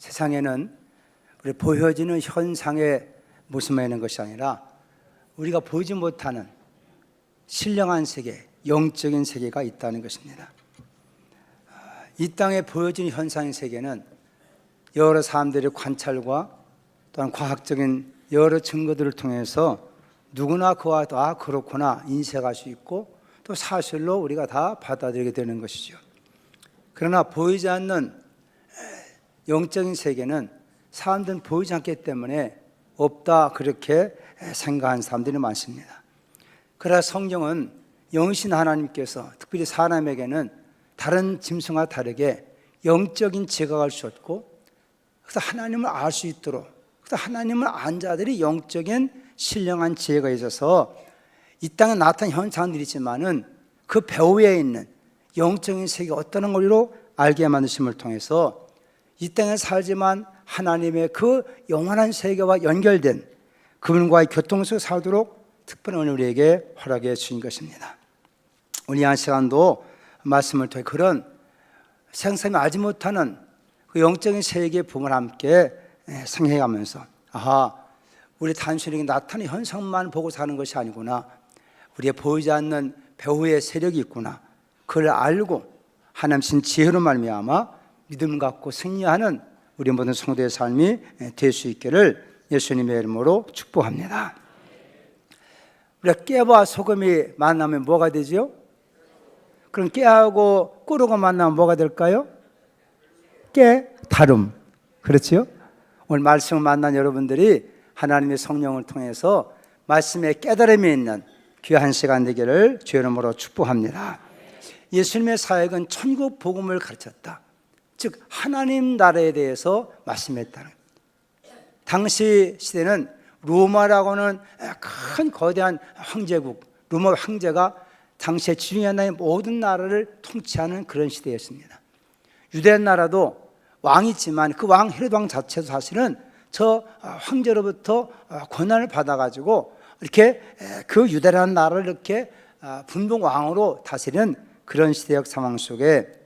세상에는 우리 보여지는 현상의 모습만 있는 것이 아니라 우리가 보지 못하는 신령한 세계, 영적인 세계가 있다는 것입니다. 이 땅에 보여지는 현상의 세계는 여러 사람들의 관찰과 또한 과학적인 여러 증거들을 통해서 누구나 그와 다 그렇구나 인식할 수 있고 또 사실로 우리가 다 받아들이게 되는 것이죠. 그러나 보이지 않는 영적인 세계는 사람들은 보이지 않기 때문에 없다 그렇게 생각하는 사람들이 많습니다. 그러나 성경은 영신 하나님께서 특별히 사람에게는 다른 짐승과 다르게 영적인 지각을 주셨고 그래서 하나님을 알 수 있도록 그래서 하나님을 안 자들이 영적인 신령한 지혜가 있어서 이 땅에 나타난 현상들이 있지만은 그 배후에 있는 영적인 세계 어떤 걸로 알게 만드심을 통해서 이 땅에 살지만 하나님의 그 영원한 세계와 연결된 그분과의 교통 속에 살도록 특별한 우리에게 허락해 주신 것입니다. 우리 한 시간도 말씀을 통해 그런 생사이 알지 못하는 그 영적인 세계의 부분을 함께 생각해가면서 아하 우리 단순히 나타나는 현상만 보고 사는 것이 아니구나 우리의 보이지 않는 배후의 세력이 있구나 그걸 알고 하나님 신 지혜로 말미암아 믿음 갖고 승리하는 우리 모든 성도의 삶이 될 수 있기를 예수님의 이름으로 축복합니다. 우리가 깨와 소금이 만나면 뭐가 되지요? 그럼 깨하고 꿀하고 만나면 뭐가 될까요? 깨 다름. 그렇지요? 오늘 말씀을 만난 여러분들이 하나님의 성령을 통해서 말씀에 깨달음이 있는 귀한 시간 되기를 주의 이름으로 축복합니다. 예수님의 사역은 천국 복음을 가르쳤다. 즉 하나님 나라에 대해서 말씀했다는. 당시 시대는 로마라고는 큰 거대한 황제국, 로마 황제가 당시에 지중해 나라의 모든 나라를 통치하는 그런 시대였습니다. 유대 나라도 왕이 있지만 그 왕 헤롯 왕 자체도 사실은 저 황제로부터 권한을 받아가지고 이렇게 그 유대라는 나라를 이렇게 분봉 왕으로 다스리는 그런 시대적 상황 속에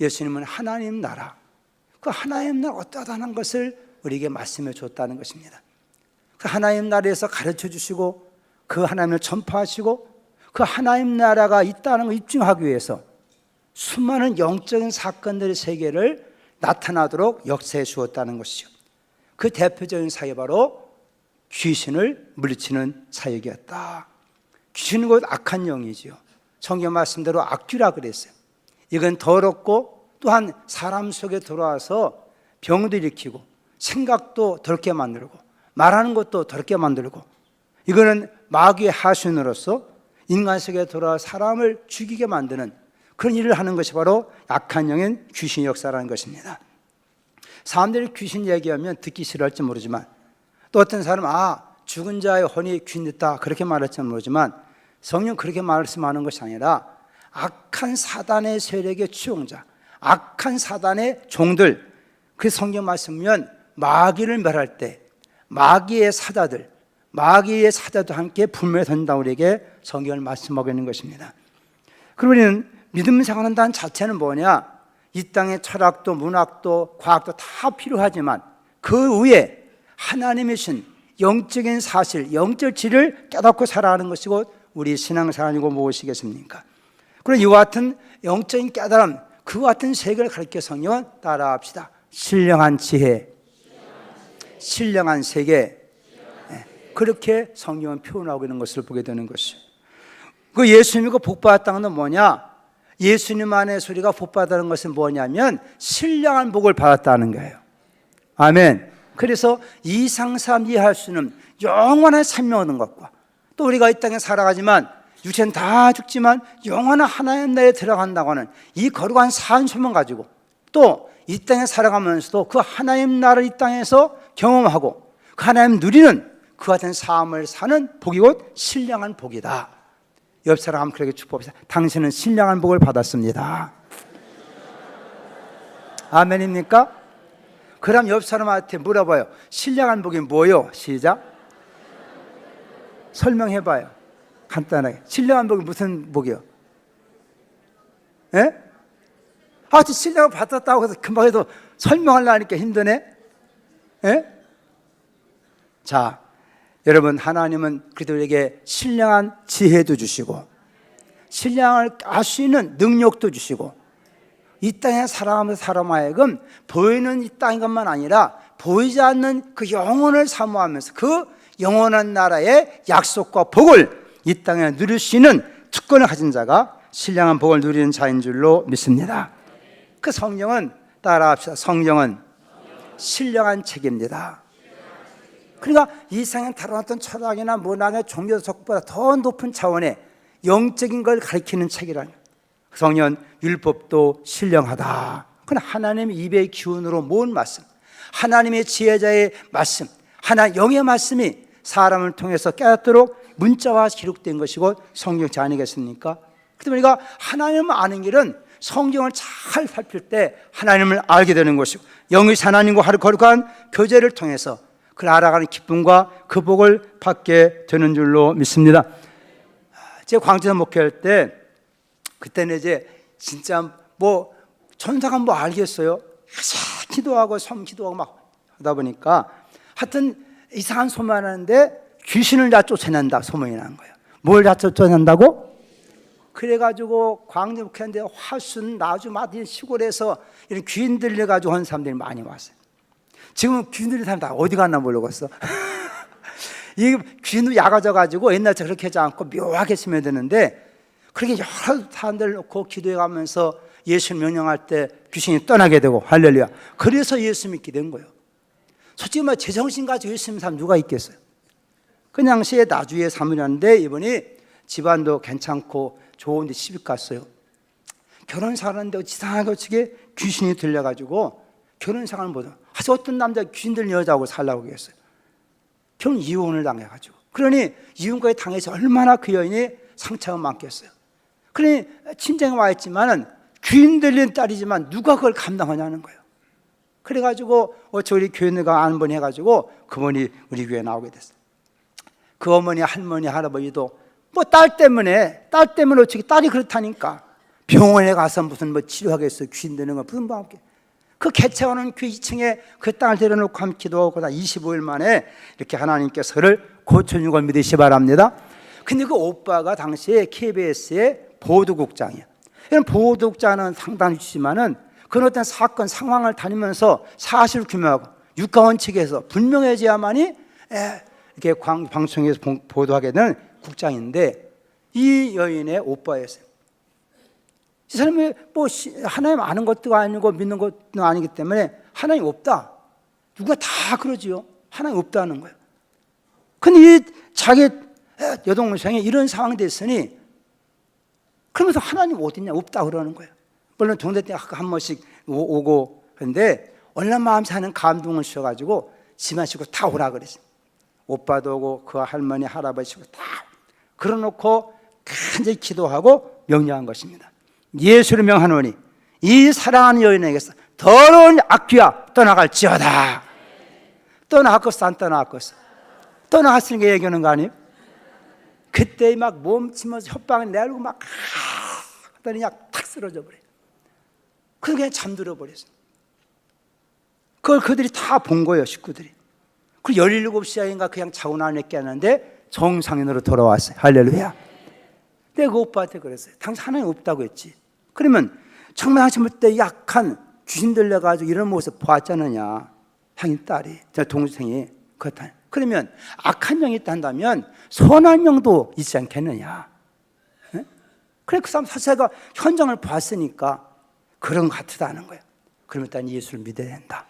예수님은 하나님 나라, 그 하나님 나라 어떠하다는 것을 우리에게 말씀해 줬다는 것입니다. 그 하나님 나라에서 가르쳐 주시고 그 하나님을 전파하시고 그 하나님 나라가 있다는 걸 입증하기 위해서 수많은 영적인 사건들의 세계를 나타나도록 역사해 주었다는 것이죠. 그 대표적인 사역이 바로 귀신을 물리치는 사역이었다. 귀신은 곧 악한 영이지요. 성경 말씀대로 악귀라 그랬어요. 이건 더럽고 또한 사람 속에 들어와서 병도 일으키고 생각도 더럽게 만들고 말하는 것도 더럽게 만들고 이거는 마귀의 하순으로서 인간 속에 들어와 사람을 죽이게 만드는 그런 일을 하는 것이 바로 악한 영인 귀신 역사라는 것입니다. 사람들이 귀신 얘기하면 듣기 싫어할지 모르지만 또 어떤 사람은 아 죽은 자의 혼이 귀신 있다 그렇게 말할지 모르지만 성령 그렇게 말씀하는 것이 아니라 악한 사단의 세력의 추종자, 악한 사단의 종들 그 성경 말씀면 마귀를 멸할 때 마귀의 사자들, 마귀의 사자도 함께 던다 우리에게 성경을 말씀하고 있는 것입니다. 그러면 믿음 생활한다는 자체는 뭐냐? 이 땅의 철학도 문학도 과학도 다 필요하지만 그 위에 하나님의 신 영적인 사실, 영적 질을 깨닫고 살아가는 것이고 우리 신앙생활이고 무엇이겠습니까? 그리고 이와 같은 영적인 깨달음, 그 같은 세계를 가르쳐 성령은 따라합시다. 신령한 지혜, 신령한 세계, 네, 그렇게 성경은 표현하고 있는 것을 보게 되는 것이죠. 그 예수님이 복 받았다는 건 뭐냐? 예수님 안에 소리가 복 받았다는 것은 뭐냐면 신령한 복을 받았다는 거예요. 아멘. 그래서 이상삼 이해할 수는 영원한 생명 얻는 것과 또 우리가 이 땅에 살아가지만 육체는 다 죽지만 영원한 하나님 나라에 들어간다고 하는 이 거룩한 산소만 가지고 또 이 땅에 살아가면서도 그 하나님 나라를 이 땅에서 경험하고 그 하나님 누리는 그 같은 삶을 사는 복이 곧 신령한 복이다. 옆 사람 그렇게 축복합시다. 당신은 신령한 복을 받았습니다. 아멘입니까? 그럼 옆 사람한테 물어봐요. 신령한 복이 뭐요? 시작. 설명해봐요. 간단하게. 신령한 복이 무슨 복이요? 예? 아, 신령을 받았다고 해서 금방 해도 설명하려니까 힘드네? 예? 자, 여러분 하나님은 우리에게 신령한 지혜도 주시고 신령을 알수 있는 능력도 주시고 이 땅에 살아가면서 사람 하여금 보이는 이 땅인 것만 아니라 보이지 않는 그 영혼을 사모하면서 그 영원한 나라의 약속과 복을 이 땅에 누릴 수 있는 특권을 가진 자가 신령한 복을 누리는 자인 줄로 믿습니다. 그 성령은 따라합시다. 성령은 신령한 책입니다. 그러니까 이 세상에 어떤 철학이나 문학의 종교석보다 더 높은 차원의 영적인 걸 가리키는 책이라는 성령 율법도 신령하다. 그건 하나님의 입의 기운으로 모은 말씀, 하나님의 지혜자의 말씀, 하나 영의 말씀이 사람을 통해서 깨닫도록 문자와 기록된 것이고 성경책 아니겠습니까? 그러다 보니까 하나님을 아는 길은 성경을 잘 살필 때 하나님을 알게 되는 것이고 영의 하나님과 하루 거룩한 교제를 통해서 그를 알아가는 기쁨과 그 복을 받게 되는 줄로 믿습니다. 제가 광주에서 목회할 때 그때는 이제 진짜 뭐 천사가 뭐 알겠어요. 계속 기도하고 섬 기도하고 막 하다 보니까 하여튼 이상한 소문 하는데 귀신을 다 쫓아낸다 소문이 난 거예요. 뭘 다 쫓아낸다고? 그래가지고 광주 목회하는데 화순 나주 마디 시골에서 이런 귀인 들려가지고 한 사람들이 많이 왔어요. 지금 귀인 들린 사람 다 어디 갔나 모르겠어. 이 귀도 약아져 가지고 옛날처럼 그렇게 하지 않고 묘하게 스며드는데 그렇게 여러 사람들 놓고 기도해 가면서 예수 명령할 때 귀신이 떠나게 되고 할렐루야. 그래서 예수 믿게 된 거예요. 솔직히 말 제정신 가지고 예수 믿는 사람 누가 있겠어요? 그 당시에 나주에 사무였는데 이분이 집안도 괜찮고 좋은데 시집 갔어요. 결혼 사는데 이상하게 어떻게 귀신이 들려가지고 결혼 생활을 못하 아주 어떤 남자 귀신 들린 여자하고 살라고 했어요. 결혼 이혼을 당해가지고. 그러니 이혼까지 당해서 얼마나 그 여인이 상처가 많겠어요. 그러니 친정에 와 있지만은 귀인 들린 딸이지만 누가 그걸 감당하냐는 거예요. 그래가지고 어쩌 우리 아는 분 해가지고 그분이 우리 교회 나오게 됐어요. 그 어머니, 할머니, 할아버지도 뭐 딸 때문에 딸 때문에 어떻게 딸이 그렇다니까 병원에 가서 무슨 뭐 치료하겠어 귀신 드는 거 무슨 뭐 그 개체원은 그 2층에 그 땅을 데려놓고 함께 기도하고 다 25일 만에 이렇게 하나님께서 그를 고쳐준 걸 믿으시 바랍니다. 근데 그 오빠가 당시에 KBS의 보도국장이야. 이런 보도국장은 상당히 주지만은 그런 어떤 사건 상황을 다니면서 사실 규명하고 육가원 측에서 분명해져야만이 에, 이렇게 광, 방송에서 보- 보도하게 되는 국장인데 이 여인의 오빠였어요. 이 사람이 뭐 시- 하나님 아는 것도 아니고 믿는 것도 아니기 때문에 하나님 없다. 누가 다 그러지요. 하나님 없다는 거예요. 근데 이 자기 여동생이 이런 상황이 됐으니 그러면서 하나님 어딨냐 없다 그러는 거예요. 물론 동네 때한 번씩 오- 오고 그런데 얼마나 마음 사는 감동을 주셔가지고 식구 다 오라 그랬어요. 오빠도 오고 그 할머니 할아버지 식구 다 그러놓고 간절히 기도하고 명령한 것입니다. 예수를 명하노니 이 사랑하는 여인에게서 더러운 악귀야 떠나갈지어다. 떠나갔겠어 안 떠나갔겠어? 떠나갔으니까 얘기하는 거 아니에요? 그때 막 몸치면서 협박을 내고 막 아, 하더니 그냥 탁 쓰러져 버려. 그냥 잠들어 버렸어. 그걸 그들이 다 본 거예요, 식구들이. 그 17시간인가 그냥 자고 나서 깨는데 정상인으로 돌아왔어요. 할렐루야. 내가 그 오빠한테 그랬어요. 당신 하나님 없다고 했지. 그러면 정말 하신 때 약한 귀신 들려가지고 이런 모습 보았잖느냐. 형님 딸이, 저 동생이 그렇다. 그러면 악한 영이 있다 한다면 선한 영도 있지 않겠느냐. 예? 그래 그 사람 자체가 현장을 봤으니까 그런 것 같다는 거예요. 그러면 일단 예수를 믿어야 된다.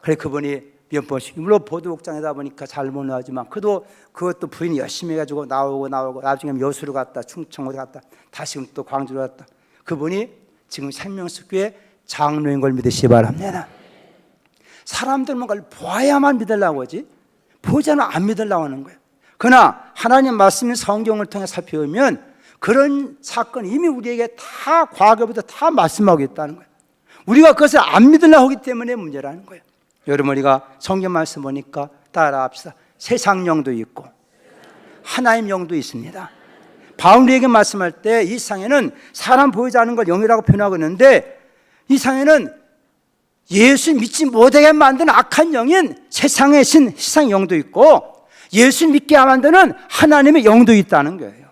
그래 그분이 몇 번씩 물론 보도국장이다 보니까 잘못 나오지만 그도 그것도 부인이 열심히 해가지고 나오고 나오고 나중에 여수로 갔다 충청으로 갔다 다시금 또 광주로 갔다 그분이 지금 생명수교의 장로인 걸 믿으시 기 바랍니다. 사람들만 그걸 보아야만 믿으려고 하지 보자는 안 믿으려고 하는 거예요. 그러나 하나님 말씀인 성경을 통해 살펴보면 그런 사건이 이미 우리에게 다 과거부터 다 말씀하고 있다는 거예요. 우리가 그것을 안 믿으려고 하기 때문에 문제라는 거예요. 여러분 우리가 성경 말씀 보니까 따라합시다. 세상 영도 있고 하나님 영도 있습니다. 바울에게 말씀할 때 이 상에는 사람 보이지 않는 걸 영이라고 표현하고 있는데 이 상에는 예수 믿지 못하게 만드는 악한 영인 세상의 신, 세상 영도 있고 예수 믿게 만드는 하나님의 영도 있다는 거예요.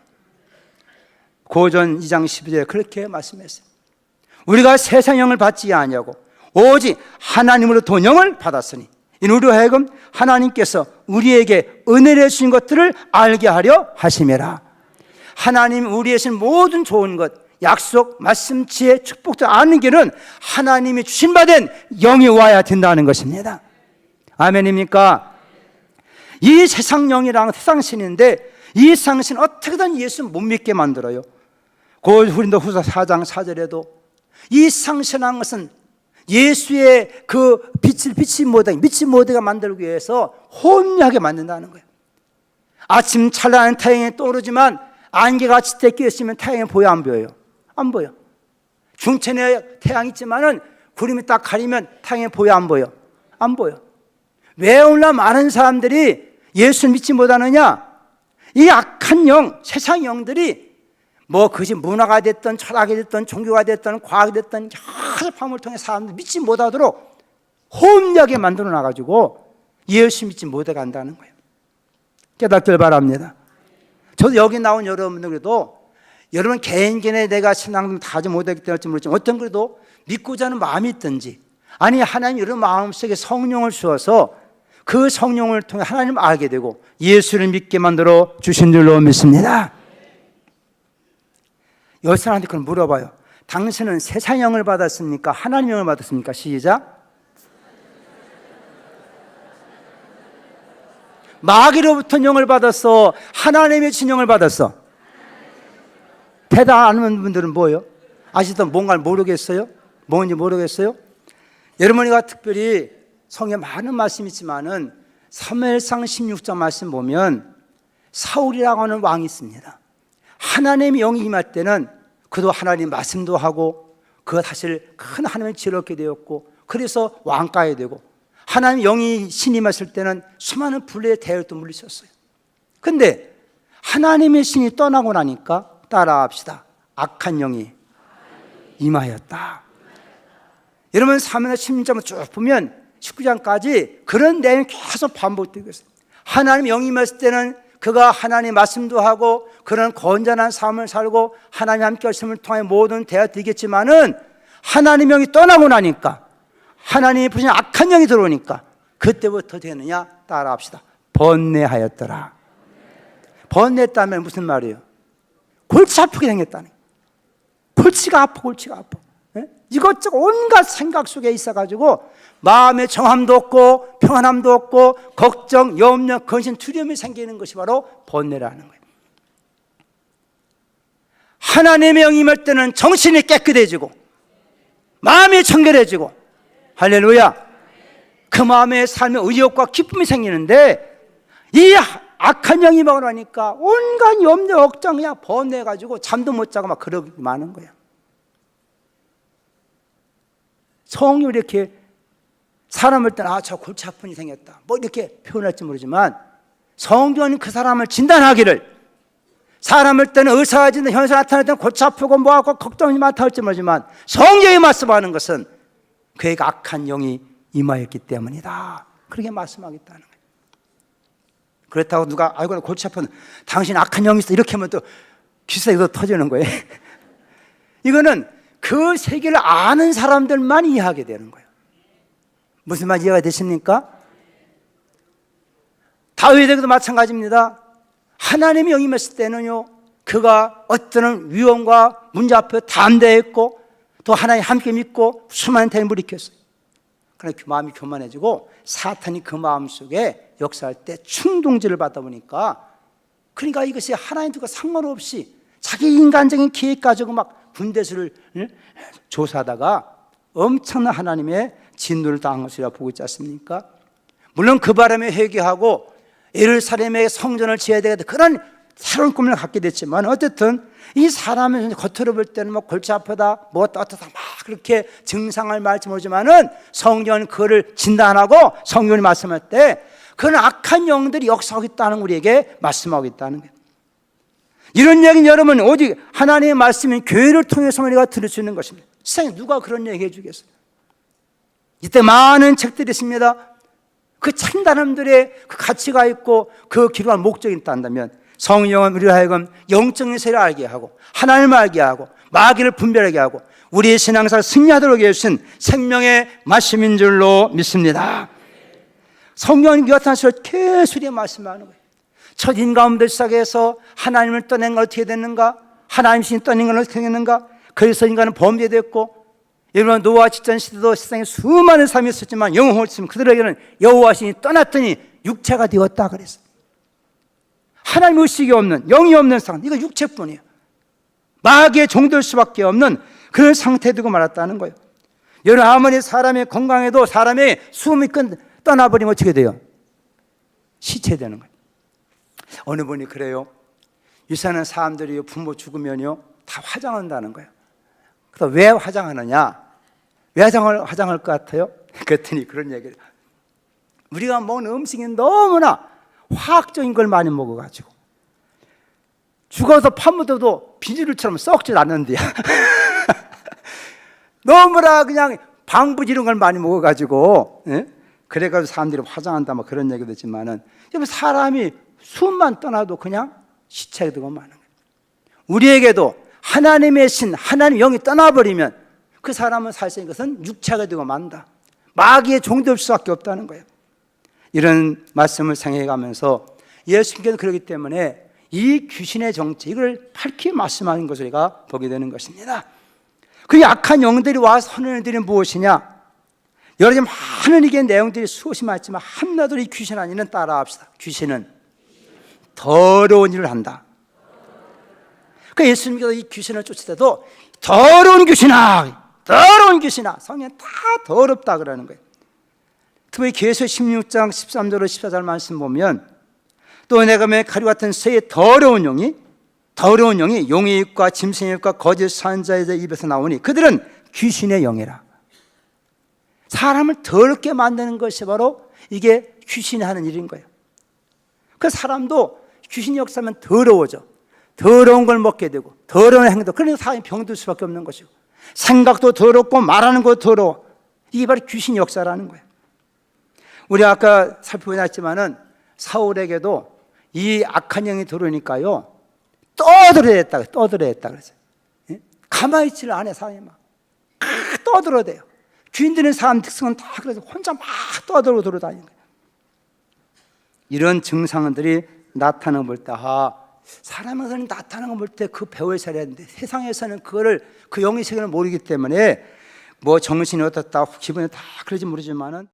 고전 2장 12절에 그렇게 말씀했어요. 우리가 세상 영을 받지 아니하고 오직 하나님으로 돈 영을 받았으니 이는 우리 하여금 하나님께서 우리에게 은혜를 주신 것들을 알게 하려 하심이라. 하나님 우리의 신 모든 좋은 것, 약속, 말씀, 지혜, 축복도 아는 길은 하나님이 주신 바된 영이 와야 된다는 것입니다. 아멘입니까? 이 세상 영이랑 세상 신인데 이 세상 신 어떻게든 예수 못 믿게 만들어요. 고린도 후서 4장 4절에도 이 상신한 것은 예수의 그 빛을 빛이 못하게 빛이 못하게 만들기 위해서 혼미하게 만든다는 거예요. 아침 찬란한 태양이 떠오르지만 안개가 짙게 끼었으면 태양이 보여 안 보여요? 안 보여. 중천에 태양 있지만은 구름이 딱 가리면 태양이 보여 안 보여? 안 보여. 왜 오늘날 많은 사람들이 예수 믿지 못하느냐? 이 악한 영, 세상 영들이 뭐 그것이 문화가 됐든 철학이 됐든 종교가 됐든 과학이 됐든 여러 방법을 통해 사람들 믿지 못하도록 혼미하게 만들어 놔가지고 예수 믿지 못해 간다는 거예요. 깨닫길 바랍니다. 저도 여기 나온 여러분들 그래도 여러분 개인 개인의 내가 신앙 다 하지 못했기 때문에 모르지만 어떤 그래도 믿고자 하는 마음이 있든지 아니 하나님 여러분 마음속에 성령을 주어서 그 성령을 통해 하나님을 알게 되고 예수를 믿게 만들어 주신 줄로 믿습니다. 여사람한테 그걸 물어봐요. 당신은 세상 영을 받았습니까? 하나님 영을 받았습니까? 시작. 마귀로부터 영을 받았어. 하나님의 진영을 받았어. 대답 안 하는 분들은 뭐예요? 아직도 뭔가를 모르겠어요? 뭔지 모르겠어요? 여러분이가 특별히 성에 많은 말씀이 있지만은 3회상 16장 말씀 보면 사울이라고 하는 왕이 있습니다. 하나님의 영이 임할 때는 그도 하나님 말씀도 하고 그가 사실 큰 하나님의 얻게 되었고 그래서 왕가에 되고 하나님 영이 신임했을 때는 수많은 불의 대열도 물리쳤어요. 근데 하나님의 신이 떠나고 나니까 따라합시다. 악한 영이 임하였다. 여러분 사면의 16장을 쭉 보면 19장까지 그런 내용이 계속 반복되고 있어요. 하나님 영이 임했을 때는 그가 하나님 말씀도 하고 그런 건전한 삶을 살고 하나님 함께 하심을 통해 모든 대화 되겠지만은 하나님 영이 떠나고 나니까 하나님이 부신 악한 영이 들어오니까 그때부터 되느냐 따라합시다. 번뇌하였더라. 번뇌했다면 무슨 말이에요? 골치 아프게 거예요. 골치가 아파 골치가 아파. 예? 이것저것 온갖 생각 속에 있어가지고 마음의 정함도 없고 평안함도 없고 걱정, 염려, 근심, 두려움이 생기는 것이 바로 번뇌라는 거예요. 하나님의 영이 임할 때는 정신이 깨끗해지고 마음이 청결해지고 할렐루야. 그 마음의 삶의 의욕과 기쁨이 생기는데 이 악한 영이 막으니까 온갖 염려, 걱정 그냥 번뇌해가지고 잠도 못 자고 막 그러기 많은 거야. 성이 이렇게 사람을 때는 아저 골치 아픈 이 생겼다. 뭐 이렇게 표현할지 모르지만 성경은 그 사람을 진단하기를 사람을 때는 진단 현상 나타날 때는 골치 아프고 뭐하고 걱정이 많다 할지 모르지만 성경이 말씀하는 것은 그에게 악한 영이 임하였기 때문이다. 그렇게 말씀하겠다는 그렇다고 누가 아이고 골치 아픈 당신 악한 영이 있어. 이렇게 하면 또 기사에서 터지는 거예요. 이거는 그 세계를 아는 사람들만 이해하게 되는 거예요 무슨 말 이해가 되십니까? 다윗에게도 마찬가지입니다. 하나님이 영임했을 때는요, 그가 어떤 위험과 문제 앞에 담대했고, 또 하나님 함께 믿고 수많은 대물을 일으켰어요. 그러나 그 마음이 교만해지고 사탄이 그 마음 속에 역사할 때 충동질을 받다 보니까 그러니까 이것이 하나님과 상관없이 자기 인간적인 계획 가지고 막 군대수를 조사하다가 엄청난 하나님의 진노를 당한 것이라 보고 있지 않습니까? 물론 그 바람에 회개하고 예루살렘의 성전을 지어야 되겠다 그런 새로운 꿈을 갖게 됐지만 어쨌든 이 사람은 겉으로 볼 때는 뭐 골치 아프다 뭐 어떻다 막 그렇게 증상을 말지 모르지만은 성경은 그를 진단하고 성경이 말씀할 때 그런 악한 영들이 역사하고 있다는 우리에게 말씀하고 있다는 거예요. 이런 얘기는 여러분 오직 하나님의 말씀인 교회를 통해서 우리가 들을 수 있는 것입니다. 세상에 누가 그런 얘기 해주겠어요? 이때 많은 책들이 있습니다. 그 찬단함들의 그 가치가 있고 그 기록한 목적이 있다면 성령은 우리를 하여금 영적인 세를 알게 하고 하나님을 알게 하고 마귀를 분별하게 하고 우리의 신앙사를 승리하도록 해주신 생명의 말씀인 줄로 믿습니다. 성령이 나타나서 계속 말씀하는 거예요. 첫 인가운데 시작해서 하나님을 떠낸 건 어떻게 됐는가? 하나님 신 떠낸 건 어떻게 됐는가? 그래서 인간은 범죄됐고 여러분 노아 직전 시대도 세상에 수많은 삶이 있었지만 영혼을 쓰면 그들에게는 여호와 신이 떠났더니 육체가 되었다 그랬어. 하나님 의식이 없는 영이 없는 상태 이거 육체뿐이에요. 마귀의 종될 수밖에 없는 그런 상태에 두고 말았다는 거예요. 여러분 아무리 사람의 건강에도 사람의 숨이 끈 떠나버리면 어떻게 돼요? 시체되는 거예요. 어느 분이 그래요. 유사는 사람들이 부모 죽으면요 다 화장한다는 거예요. 그래서 왜 화장하느냐? 왜 화장을 화장할 것 같아요? 그랬더니 그런 얘기를 우리가 먹는 음식이 너무나 화학적인 걸 많이 먹어가지고 죽어서 파묻어도 비닐처럼 썩질 않는데요. 너무나 그냥 이런 걸 많이 먹어가지고 예? 그래가지고 사람들이 화장한다 뭐 그런 얘기도 있지만은 사람이 숨만 떠나도 그냥 시체가 되고 마는 거예요. 우리에게도 하나님의 신, 하나님 영이 떠나버리면 그 사람은 살수 있는 것은 육체가 되고 만다. 마귀의 종될 수밖에 없다는 거예요. 이런 말씀을 생각해가면서 예수님께서 그러기 때문에 이 귀신의 정체 이걸 밝히 말씀하는 것을 우리가 보게 되는 것입니다. 그 약한 영들이 하는 일들이 무엇이냐? 여러 가지 많은 이게 내용들이 수없이 많지만 한나도 이 귀신 아니는 따라합시다. 귀신은 더러운 일을 한다. 그 예수님께서 이 귀신을 쫓을 때도 더러운 귀신아, 더러운 귀신아, 성경 다 더럽다 그러는 거예요. 특히 계수 16장 13절로 14절 말씀 보면 또 내가 매 가루 같은 새의 더러운 용이 더러운 영이 용의 입과 짐승의 입과 거짓 선자의 입에서 나오니 그들은 귀신의 영이라. 사람을 더럽게 만드는 것이 바로 이게 귀신이 하는 일인 거예요. 그 사람도 귀신 역사면 더러워져. 더러운 걸 먹게 되고 더러운 행동. 그러니까 사람이 병들 수밖에 없는 것이고 생각도 더럽고 말하는 것도 더러워. 이게 바로 귀신 역사라는 거예요. 우리 아까 살펴보았지만은 사울에게도 이 악한 영이 들어오니까요 떠들어야 했다 떠들어야 했다 그랬어요. 예? 가만히 있지를 않아 사람이 막 떠들어대요. 주인들은 사람 특성은 다 그래서 혼자 막 떠들어 돌아다니는 거예요. 이런 증상들이 나타나는 볼때 아, 사람에서는 나타나는 걸 볼 때 그 배워야 되는데 세상에서는 그거를 그 영의 세계를 모르기 때문에 뭐 정신이 어떻다 기분이 다 그러지 모르지만은